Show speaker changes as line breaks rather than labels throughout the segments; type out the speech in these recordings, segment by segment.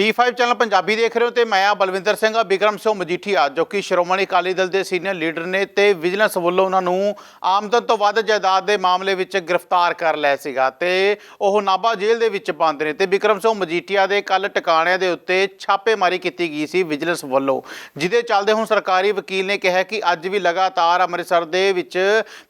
D5 channel Punjabi ਦੇਖ ਰਹੇ ਹੋ ਤੇ ਮੈਂ ਆ ਬਲਵਿੰਦਰ ਸਿੰਘ ਆ ਬਿਕਰਮ ਸਿੰਘ ਮਜੀਠੀਆ, ਜੋ ਕਿ ਸ਼੍ਰੋਮਣੀ ਅਕਾਲੀ ਦਲ ਦੇ ਸੀਨੀਅਰ ਲੀਡਰ ਨੇ ਤੇ ਵਿਜੀਲੈਂਸ ਵੱਲੋਂ ਉਹਨਾਂ ਨੂੰ ਆਮਦਨ ਤੋਂ ਵੱਧ ਜਾਇਦਾਦ ਦੇ ਮਾਮਲੇ ਵਿੱਚ ਗ੍ਰਿਫਤਾਰ ਕਰ ਲਿਆ ਸੀਗਾ ਤੇ ਉਹ ਨਾਭਾ ਜੇਲ੍ਹ ਦੇ ਵਿੱਚ ਬੰਦ ਨੇ ਤੇ ਬਿਕਰਮ ਸਿੰਘ ਮਜੀਠੀਆ ਦੇ ਕੱਲ ਟਿਕਾਣਿਆਂ ਦੇ ਉੱਤੇ ਛਾਪੇਮਾਰੀ ਕੀਤੀ ਗਈ ਸੀ ਵਿਜੀਲੈਂਸ ਵੱਲੋਂ, ਜਿਹਦੇ ਚੱਲਦੇ ਹੁਣ ਸਰਕਾਰੀ ਵਕੀਲ ਨੇ ਕਿਹਾ ਕਿ ਅੱਜ ਵੀ ਲਗਾਤਾਰ ਅੰਮ੍ਰਿਤਸਰ ਦੇ ਵਿੱਚ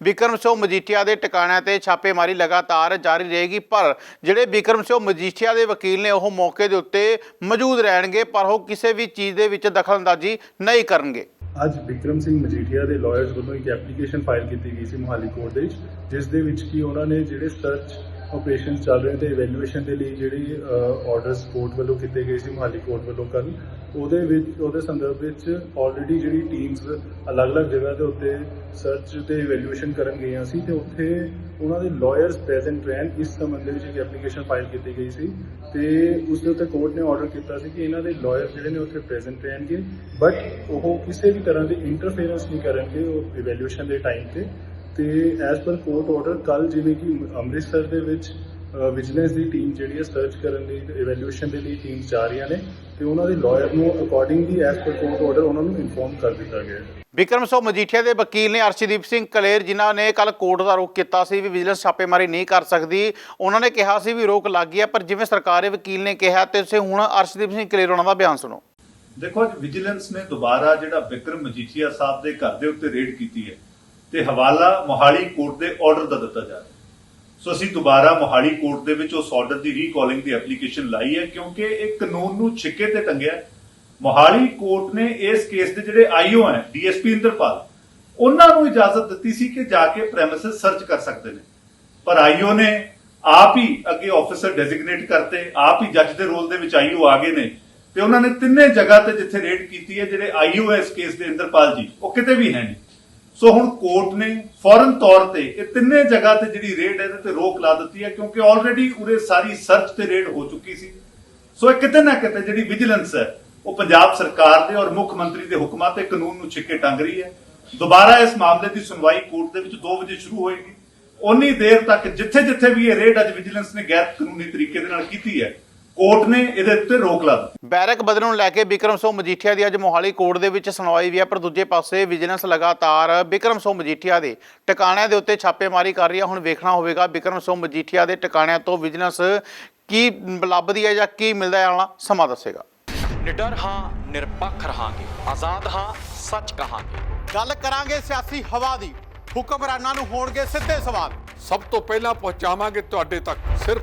ਬਿਕਰਮ ਸਿੰਘ ਮਜੀਠੀਆ ਦੇ ਟਿਕਾਣਿਆਂ ਤੇ ਛਾਪੇਮਾਰੀ ਲਗਾਤਾਰ ਜਾਰੀ ਰਹੇਗੀ, ਪਰ ਜਿਹੜੇ ਬਿਕਰਮ ਸਿੰਘ ਮਜੀਠੀਆ ਦੇ ਵਕੀਲ ਨੇ ਉਹ ਮੌਕੇ ਦੇ ਉੱਤੇ ਮੌਜੂਦ ਰਹਿਣਗੇ, ਪਰ ਉਹ ਕਿਸੇ ਵੀ ਚੀਜ਼ ਦੇ ਵਿੱਚ ਦਖਲਅੰਦਾਜ਼ੀ ਨਹੀਂ ਕਰਨਗੇ।
ਅੱਜ ਵਿਕਰਮ ਸਿੰਘ ਮਜੀਠੀਆ ਦੇ ਲਾਇਰਸ ਵੱਲੋਂ ਇੱਕ ਐਪਲੀਕੇਸ਼ਨ ਫਾਈਲ ਕੀਤੀ ਗਈ ਸੀ ਮੁਹਾਲੀ ਕੋਰਟ ਦੇ ਵਿੱਚ, ਜਿਸ ਦੇ ਵਿੱਚ ਕੀ ਉਹਨਾਂ ਨੇ ਜਿਹੜੇ ਸਰਚ ਆਪਰੇਸ਼ਨਸ ਚੱਲ ਰਹੇ ਤੇ ਇਵੈਲੂਏਸ਼ਨ ਦੇ ਲਈ ਜਿਹੜੀ ਆਰਡਰਸ ਕੋਰਟ ਵੱਲੋਂ ਕੀਤੇ ਗਏ ਸੀ, ਮੁਹਾਲੀ ਕੋਰਟ ਵੱਲੋਂ ਕੱਲ ਉਹਦੇ ਵਿੱਚ, ਉਹਦੇ ਸੰਦਰਭ ਵਿੱਚ ਆਲਰੇਡੀ ਜਿਹੜੀ ਟੀਮਸ ਅਲੱਗ-ਅਲੱਗ ਜਗ੍ਹਾ ਦੇ ਉੱਤੇ ਸਰਚ ਤੇ ਇਵੈਲੂਏਸ਼ਨ ਕਰਨ ਗਈਆਂ ਸੀ ਤੇ ਉੱਥੇ ਉਹਨਾਂ ਦੇ ਲਾਇਰਸ ਪ੍ਰੈਜ਼ੈਂਟ ਰਹਿਣ, ਇਸ ਸੰਬੰਧ ਵਿੱਚ ਇੱਕ ਐਪਲੀਕੇਸ਼ਨ ਫਾਈਲ ਕੀਤੀ ਗਈ ਸੀ ਤੇ ਉਸ ਦੇ ਉੱਤੇ ਕੋਰਟ ਨੇ ਆਰਡਰ ਕੀਤਾ ਸੀ ਕਿ ਇਹਨਾਂ ਦੇ ਲਾਇਰ ਜਿਹੜੇ ਨੇ ਉੱਥੇ ਪ੍ਰੈਜ਼ੈਂਟ ਰਹਿਣਗੇ ਬਟ ਉਹ ਕਿਸੇ ਵੀ ਤਰ੍ਹਾਂ ਦੀ ਇੰਟਰਫੇਰੈਂਸ ਨਹੀਂ ਕਰਨਗੇ ਉਹ ਇਵੈਲੂਏਸ਼ਨ ਦੇ ਟਾਈਮ ਤੇ। ਤੇ ਐਜ਼ ਪਰ ਕੋਰਟ ਆਰਡਰ ਕੱਲ ਜਿਵੇਂ ਕਿ ਅੰਮ੍ਰਿਤਸਰ ਦੇ ਵਿੱਚ ਵਿਜੀਲੈਂਸ ਦੀ ਟੀਮ ਜਿਹੜੀ ਹੈ ਸਰਚ ਕਰਨ ਲਈ ਤੇ ਇਵੈਲੂਏਸ਼ਨ ਦੇ ਲਈ ਟੀਮਸ ਜਾ ਰਹੀਆਂ ਨੇ ਤੇ ਉਹਨਾਂ ਦੇ ਲਾਇਰ ਨੂੰ accordingly as per court order ਉਹਨਾਂ ਨੂੰ ਇਨਫੋਰਮ ਕਰ ਦਿੱਤਾ ਗਿਆ ਹੈ।
ਬਿਕਰਮ ਸਿੰਘ ਮਜੀਠੀਆ ਦੇ ਵਕੀਲ ਨੇ ਅਰਸ਼ਦੀਪ ਸਿੰਘ ਕਲੇਰ ਜਿਨ੍ਹਾਂ ਨੇ ਕੱਲ ਕੋਰਟ ਦਾ ਰੋਕ ਕੀਤਾ ਸੀ ਵੀ ਵਿਜੀਲੈਂਸ ਛਾਪੇਮਾਰੀ ਨਹੀਂ ਕਰ ਸਕਦੀ। ਉਹਨਾਂ ਨੇ ਕਿਹਾ ਸੀ ਵੀ ਰੋਕ ਲੱਗ ਗਈ ਹੈ ਪਰ ਜਿਵੇਂ ਸਰਕਾਰੀ ਵਕੀਲ ਨੇ ਕਿਹਾ ਤੇ ਤੁਸੀਂ ਹੁਣ ਅਰਸ਼ਦੀਪ ਸਿੰਘ ਕਲੇਰ ਉਹਨਾਂ ਦਾ ਬਿਆਨ ਸੁਣੋ।
ਦੇਖੋ ਅੱਜ ਵਿਜੀਲੈਂਸ ਨੇ ਦੁਬਾਰਾ ਜਿਹੜਾ ਵਿਕਰਮ ਮਜੀਠੀਆ ਸਾਹਿਬ ਦੇ ਘਰ ਦੇ ਉੱਤੇ ਰੇਡ ਕੀਤੀ ਹੈ। ਤੇ ਹਵਾਲਾ ਮੋਹਾਲੀ ਕੋਰਟ ਦੇ ਆਰਡਰ ਦਾ ਦਿੱਤਾ ਜਾ ਰਿਹਾ। ਸੋ ਅਸੀਂ ਦੁਬਾਰਾ ਮੋਹਾਲੀ ਕੋਰਟ ਦੇ ਵਿੱਚ ਉਸ ਆਰਡਰ ਦੀ ਰੀਕਾਲਿੰਗ ਦੀ ਐਪਲੀਕੇਸ਼ਨ ਲਾਈ ਹੈ, ਕਿਉਂਕਿ ਇਹ ਕਾਨੂੰਨ ਨੂੰ ਛਿੱਕੇ ਤੇ ਟੰਗਿਆ ਮੋਹਾਲੀ ਕੋਰਟ ਨੇ ਇਸ ਕੇਸ ਦੇ ਜਿਹੜੇ ਆਈਓ ਹੈ ਡੀਐਸਪੀ ਇੰਦਰਪਾਲ, ਉਹਨਾਂ ਨੂੰ ਇਜਾਜ਼ਤ ਦਿੱਤੀ ਸੀ ਕਿ ਜਾ ਕੇ ਪ੍ਰੈਮਿਸਿਸ ਸਰਚ ਕਰ ਸਕਦੇ ਨੇ। ਪਰ ਆਈਓ ਨੇ ਆਪ ਹੀ ਅੱਗੇ ਆਫੀਸਰ ਡੈਜ਼ਿਗਨੇਟ ਕਰਤੇ, ਆਪ ਹੀ ਜੱਜ ਦੇ ਰੋਲ ਦੇ ਵਿੱਚ ਆਈਓ ਆ ਗਏ ਨੇ ਤੇ ਉਹਨਾਂ ਨੇ ਤਿੰਨੇ ਜਗ੍ਹਾ ਤੇ ਜਿੱਥੇ ਰੇਡ ਕੀਤੀ ਹੈ, ਜਿਹੜੇ ਆਈਓ ਹੈ ਇਸ ਕੇਸ ਦੇ ਇੰਦਰਪਾਲ ਜੀ, ਉਹ ਕਿਤੇ ਵੀ ਹੈ ਨਹੀਂ। ਸੋ ਹੁਣ ਕੋਰਟ ਨੇ ਫੌਰਨ ਤੌਰ ਤੇ ਇਹ ਤਿੰਨੇ ਜਗ੍ਹਾ ਤੇ ਜਿਹੜੀ ਰੇਡ ਹੈ ਇਹਦੇ ਤੇ ਰੋਕ ਲਾ ਦਿੱਤੀ ਹੈ, ਕਿਉਂਕਿ ਆਲਰੇਡੀ ਉਰੇ ਸਾਰੀ ਸਰਚ ਤੇ ਰੇਡ ਹੋ ਚੁੱਕੀ ਸੀ। ਸੋ ਇਹ ਕਿਤੇ ਨਾ ਕਿਤੇ ਜਿਹੜੀ ਵਿਜੀਲੈਂਸ ਹੈ, ਉਹ ਪੰਜਾਬ ਸਰਕਾਰ ਦੇ ਔਰ ਮੁੱਖ ਮੰਤਰੀ ਦੇ ਹੁਕਮਾਂ ਤੇ ਕਾਨੂੰਨ ਨੂੰ ਛਿੱਕੇ ਟੰਗ ਰਹੀ ਹੈ। ਦੁਬਾਰਾ ਇਸ ਮਾਮਲੇ ਦੀ ਸੁਣਵਾਈ ਕੋਰਟ ਦੇ ਵਿੱਚ 2 ਵਜੇ ਸ਼ੁਰੂ ਹੋਏਗੀ। ਉਨੀ ਦੇਰ ਤੱਕ ਜਿੱਥੇ ਜਿੱਥੇ ਵੀ ਇਹ ਰੇਡ ਅੱਜ ਵਿਜੀਲੈਂਸ ਨੇ ਗੈਰ ਕਾਨੂੰਨੀ ਤਰੀਕੇ ਦੇ ਨਾਲ ਕੀਤੀ ਹੈ ਕੋਰਟ ਨੇ ਇਹਦੇ ਉੱਤੇ ਰੋਕ ਲਾ ਦਿੱਤੀ।
ਬੈਰਕ ਬਦਲਣ ਨੂੰ ਲੈ ਕੇ ਬਿਕਰਮ ਸਿੰਘ ਮਜੀਠੀਆ ਦੀ ਅੱਜ ਮੋਹਾਲੀ ਕੋਰਟ ਦੇ ਵਿੱਚ ਸੁਣਵਾਈ ਵੀ ਹੈ ਪਰ ਦੂਜੇ ਪਾਸੇ ਵਿਜੀਲੈਂਸ ਲਗਾਤਾਰ ਬਿਕਰਮ ਸਿੰਘ ਮਜੀਠੀਆ ਦੇ ਟਿਕਾਣਿਆਂ ਦੇ ਉੱਤੇ ਛਾਪੇਮਾਰੀ ਕਰ ਰਹੀ ਹੈ। ਹੁਣ ਵੇਖਣਾ ਹੋਵੇਗਾ ਬਿਕਰਮ ਸਿੰਘ ਮਜੀਠੀਆ ਦੇ ਟਿਕਾਣਿਆਂ ਤੋਂ ਵਿਜੀਲੈਂਸ ਕੀ ਲੱਭਦੀ ਹੈ ਜਾਂ ਕੀ ਮਿਲਦਾ ਹੈ ਆਉਣਾ ਸਮਾਂ ਦੱਸੇਗਾ।
ਨਿਡਰ ਹਾਂ ਨਿਰਪੱਖ ਰਹਾਂਗੇ। ਆਜ਼ਾਦ ਹਾਂ ਸੱਚ ਕਹਾਂਗੇ।
ਗੱਲ ਕਰਾਂਗੇ ਸਿਆਸੀ ਹਵਾ ਦੀ। ਹੁਕਮਰਾਨਾਂ ਨੂੰ ਹੋਣਗੇ ਸਿੱਧੇ ਸਵਾਲ।
ਸਭ ਤੋਂ ਪਹਿਲਾਂ ਪਹੁੰਚਾਵਾਂਗੇ ਤੁਹਾਡੇ ਤੱਕ ਸਿਰਫ